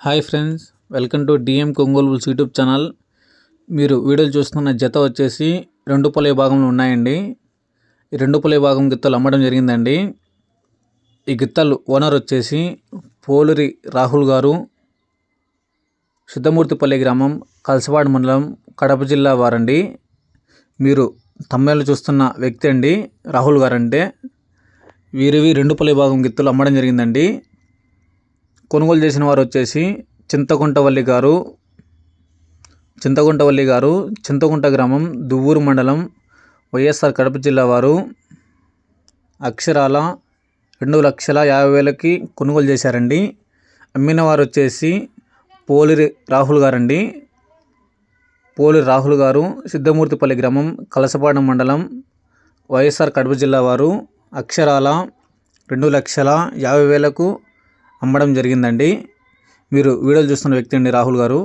Hi friends welcome to DM కొంగోలు bulls YouTube channel. మీరు వీడియోలు చూస్తున్న జత వచ్చేసి రెండు పొల భాగంలో ఉన్నాయండి. ఈ రెండు పొల భాగం గిత్తలు అమ్మడం జరిగిందండి. ఈ గిత్తలు ఓనర్ వచ్చేసి పోలూరి రాహుల్ గారు సిద్ధమూర్తిపల్లి గ్రామం కలసవాడ మండలం కడప జిల్లా వారండి. మీరు తమ్మేళ్ళు చూస్తున్న వ్యక్తి అండి రాహుల్ గారు అంటే వీరివి రెండు పొల భాగం గిత్తలు అమ్మడం జరిగిందండి. కొనుగోలు చేసిన వారు వచ్చేసి చింతకుంటవల్లి గారు చింతకుంటవల్లి గారు చింతకుంట గ్రామం దువ్వూరు మండలం వైఎస్ఆర్ కడప జిల్లా వారు అక్షరాల రెండు లక్షల యాభై వేలకి కొనుగోలు చేశారండి. అమ్మిన వారు వచ్చేసి పోలిరి రాహుల్ గారండి. పోలి రాహుల్ గారు సిద్ధమూర్తిపల్లి గ్రామం కలసపాడు మండలం వైఎస్ఆర్ కడప జిల్లా వారు అక్షరాల రెండు లక్షల యాభై వేలకు అమ్మడం జరిగిందండి. మీరు వీడియోలు చూస్తున్న వ్యక్తి అండి రాహుల్ గారు.